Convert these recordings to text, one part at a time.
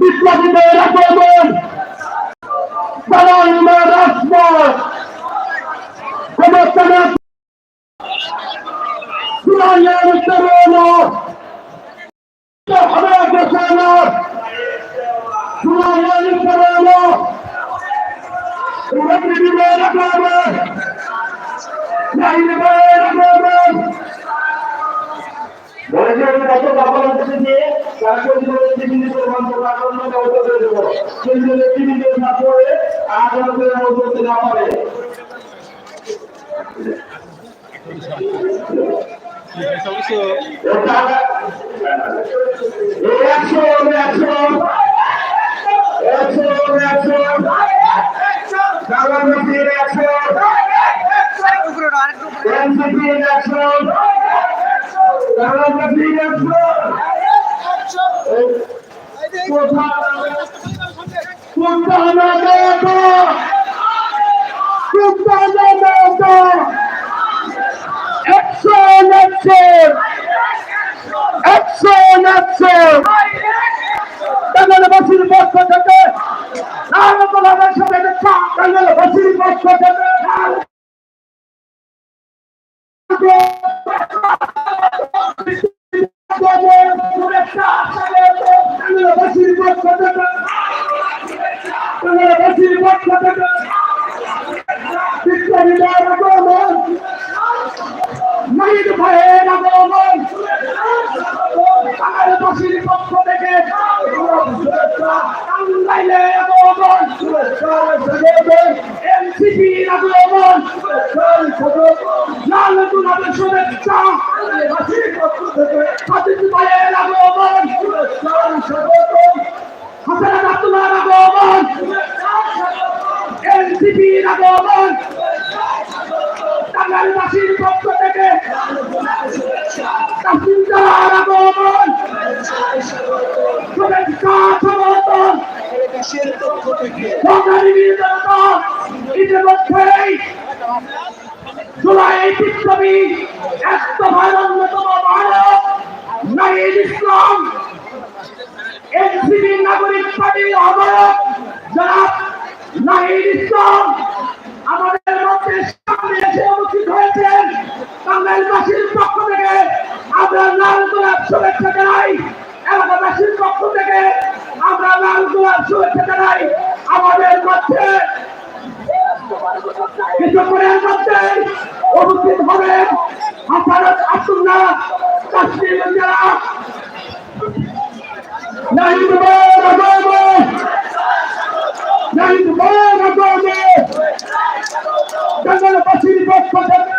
Bitmedi bayrak olur. Sarayıma rasma. Komutanım. Sinan Yarıklarıoğlu. Merhaba geçenler. Sinan Yarıklarıoğlu. Kuvvetli bir bayrak olur. Yayını bayrak olur. Böylece bir dakika kapalı diye. Şarkı করে মন্ত্র আক্রমণ ব্যবস্থা করে দেবো কিন্তু নেতৃবৃন্দ না পড়ে আজ আমাদের করতে না পারে একশো একশো একশো একশো কালামতির একশো এনসিপির একশো একশো Puttana বিপ্লবীদের আগমন নাইদ ভাইয়ের আগমন বাংলাদেশের পক্ষ থেকে টাঙ্গাইলে আগমন এনসিপির আগমন লাল গুলাবের শুভেচ্ছা সমর্থন সরকারি বিরোধিতা ইতিমধ্যেই জুলাই বিপ্লবী এক দফার অন্যতম ভারত নাইল ইসলাম এনসিপি নাগরিক পার্টির আহ্বায়ক জনাব নাহিদ ইসলাম আমাদের মধ্যে সামনে এসে উপস্থিত হয়েছেন বাংলাদেশবাসীর পক্ষ থেকে আমরা লাল গোলাপ শুভেচ্ছা জানাই এলাকাবাসীর পক্ষ থেকে আমরা গোলাপ শুভেচ্ছা জানাই আমাদের মধ্যে। কিছুক্ষণের মধ্যে উপস্থিত হবেন হাসানত আব্দুল্লাহ কাশ্মীর জেলা। নাহিদ নাহিদ বাংলাদেশের পক্ষ থেকে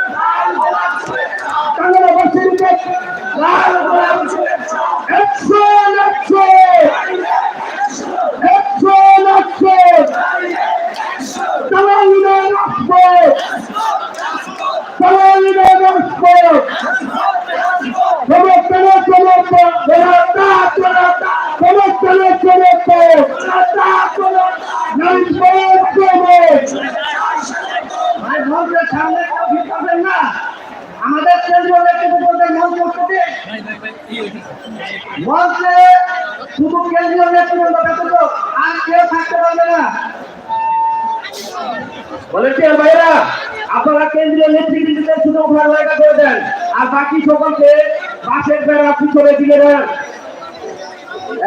আমাদের মঞ্চ শুধু কেন্দ্রীয় নেতৃত্ব আর কেউ থাকতে পারবে না বলেছি ভাইরা আপনারা কেন্দ্রীয় নেতৃত্বদের শুধু করে দেন। আর বাকি সকলকে বাসের বেড়া পিছনে দেন।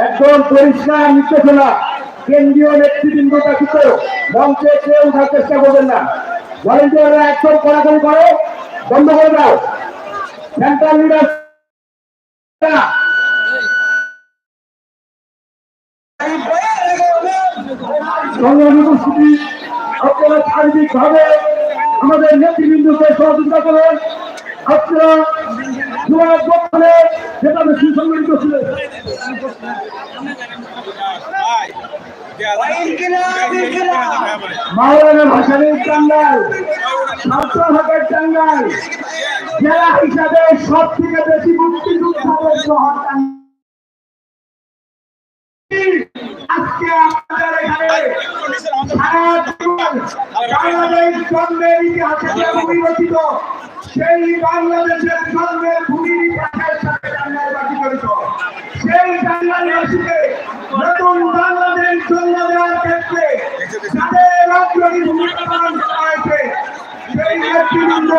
একদম পরিষ্কার নির্দেশনা। কেন্দ্রীয় নেতৃবৃন্দ মঞ্চে উঠার চেষ্টা করবেন না। ভলেন্টিয়াররা একদম কড়াকড়ি করো, বন্ধ করে দাও। সেন্ট্রাল লিডার আমাদের নেতৃবৃন্দকে সহযোগিতা করেন আপনারা বর্তমানে যেভাবে সুসংগঠিত ছিলেন মাওলানা ভাসানের টাঙ্গাল টাঙ্গাল হিসাবে সব থেকে বেশি মুক্তিযুদ্ধের শহর টাঙ্গাইল। বাংলাদেশ সেই বাংলাদেশের জন্মের ভূমির সেই টাঙ্গাইলবাসীকে নতুন জন্ম দেওয়ার ক্ষেত্রে যাদের অগ্রণী ভূমিকা পালন করা হয়েছে সেই নেতৃবৃন্দ